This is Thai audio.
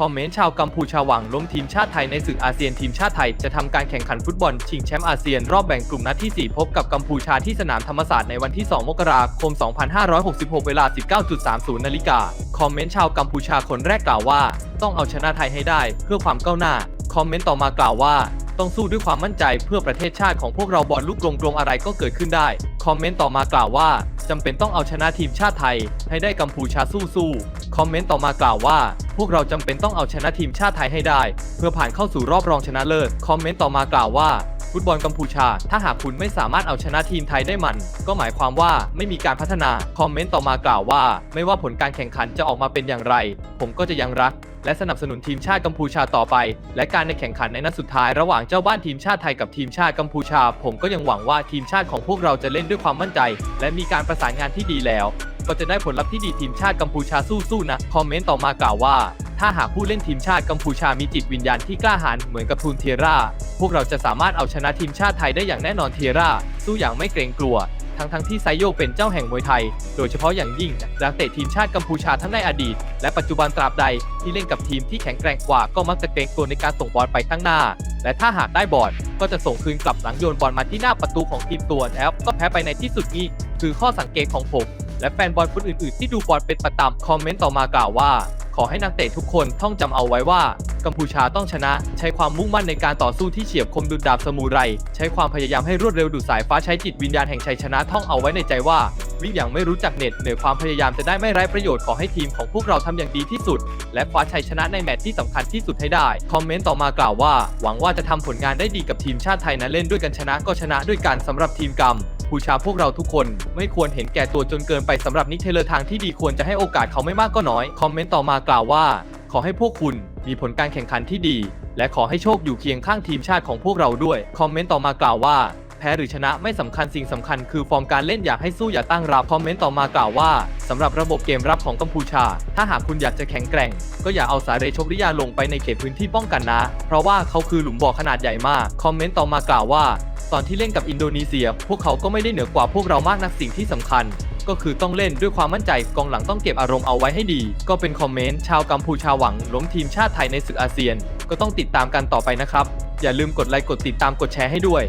คอมเมนต์ชาวกัมพูชาหวังล้มทีมชาติไทยในศึกอาเซียนทีมชาติไทยจะทำการแข่งขันฟุตบอล ชิงแชมป์อาเซียนรอบแบ่งกลุ่มนัดที่ 4 พบกับกัมพูชาที่สนามธรรมศาสตร์ในวันที่ 2 มกราคม 2566 เวลา 19.30 นาฬิกา คอมเมนต์ชาวกัมพูชาคนแรกกล่าวว่า ต้องเอาชนะไทยให้ได้เพื่อความก้าวหน้า คอมเมนต์ต่อมากล่าวว่า ต้องสู้ด้วยความมั่นใจเพื่อประเทศชาติของพวกเราบอลลูกกลงๆอะไรก็เกิดขึ้นได้ คอมเมนต์ต่อมากล่าวว่าจำเป็นต้องเอาชนะทีมชาติไทย ให้ได้กัมพูชาสู้ๆคอมเมนต์ต่อมากล่าวว่า พวกเราจำเป็นต้องเอาชนะทีมชาติไทยให้ได้ เพื่อผ่านเข้าสู่รอบรองชนะเลิศคอมเมนต์ต่อมากล่าวว่า ฟุตบอลกัมพูชา ถ้าหากคุณไม่สามารถเอาชนะทีมไทยได้มัน ก็หมายความว่าไม่มีการพัฒนา คอมเมนต์ต่อมากล่าวว่า ไม่ว่าผลการแข่งขันจะออกมาเป็นอย่างไร ผมก็จะยังรัก และสนับสนุนทีมชาติกัมพูชาต่อไป และการในแข่งขันในนัดสุดท้ายระหว่างเจ้าบ้านทีมชาติไทยกับทีมชาติกัมพูชา ผมก็ยังหวังว่าทีมชาติของพวกเราจะเล่นด้วยความมั่นใจ และมีการประสานงานที่ดีแล้ว ก็จะได้ผลลัพธ์ที่ดีทีมชาติกัมพูชาสู้ๆนะคอมเมนต์ต่อมากล่าวว่า ถ้าหากผู้เล่นทีมชาติกัมพูชามีจิตวิญญาณที่กล้าหาญเหมือนกับทูนเทียร่า พวกเราจะสามารถเอาชนะทีมชาติไทยได้อย่างแน่นอนเทียร่า สู้อย่างไม่เกรงกลัว ทั้งทั้งที่ไซโยเป็นเจ้าแห่งมวยไทย โดยเฉพาะอย่างยิ่งนักเตะทีมชาติกัมพูชาทั้งในอดีต และปัจจุบันตราบใดที่เล่นกับทีมที่แข็งแกร่งกว่าก็มักจะเกรงกลัวในการส่งบอลไปข้างหน้า และถ้าหากได้บอลก็จะส่งคืนกลับหลังโยนบอลมาที่หน้าประตูของทีมตัวแล้วก็แพ้ไปในที่สุดนี้ คือข้อสังเกตของผมและแฟนบอลคนอื่นๆ ที่ดูบอลเป็นประจำคอมเมนต์ต่อมากล่าวว่า ขอให้นักเตะทุกคนท่องจำเอาไว้ว่า กัมพูชาต้องชนะ ใช้ความมุ่งมั่นในการต่อสู้ที่เฉียบคมดุจดาบสมูไร ใช้ความพยายามให้รวดเร็วดุจสายฟ้าใช้จิตวิญญาณแห่งชัยชนะท่องเอาไว้ในใจว่า วิ่งอย่างไม่รู้จักเหน็ดเหนื่อยความพยายามจะได้ไม่ไร้ประโยชน์ขอให้ทีมของพวกเราทำอย่างดีที่สุด และคว้าชัยชนะในแมตช์ที่สำคัญที่สุดให้ได้ คอมเมนต์ต่อมากล่าวว่า หวังว่าจะทำผลงานได้ดีกับทีมชาติไทยนะเล่นด้วยกันชนะก็ชนะด้วยกันสำหรับทีมกรรม ผู้ชาพวกเราทุกคน ไม่ควรเห็นแก่ตัวจนเกินไปสำหรับนิกเทเลอร์ทางที่ดีควรจะให้โอกาสเขาไม่มากก็น้อย คอมเมนต์ต่อมากล่าวว่า ขอให้พวกคุณมีผลการแข่งขันที่ดี และขอให้โชคอยู่เคียงข้างทีมชาติของพวกเราด้วย คอมเมนต์ต่อมากล่าวว่า แพ้หรือชนะไม่สำคัญสิ่งสำคัญคือฟอร์มการเล่นอยากให้สู้อย่าตั้งรับคอมเมนต์ต่อมากล่าวว่าสำหรับระบบเกมรับของกัมพูชา ถ้าหากคุณอยากจะแข็งแกร่ง ก็อย่าเอาสาเรชกริยาลงไปในเขตพื้นที่ป้องกันนะ เพราะว่าเขาคือหลุมบ่อขนาดใหญ่มากคอมเมนต์ต่อมากล่าวว่า ตอนที่เล่นกับอินโดนีเซีย พวกเขาก็ไม่ได้เหนือกว่าพวกเรามากนักสิ่งที่สำคัญก็คือต้องเล่นด้วยความมั่นใจกองหลังต้องเก็บอารมณ์เอาไว้ให้ดี ก็เป็นคอมเมนต์ชาวกัมพูชาหวังล้มทีมชาติไทยในศึกอาเซียน ก็ต้องติดตามกันต่อไปนะครับ อย่าลืมกดไลค์กดติดตามกดแชร์ให้ด้วย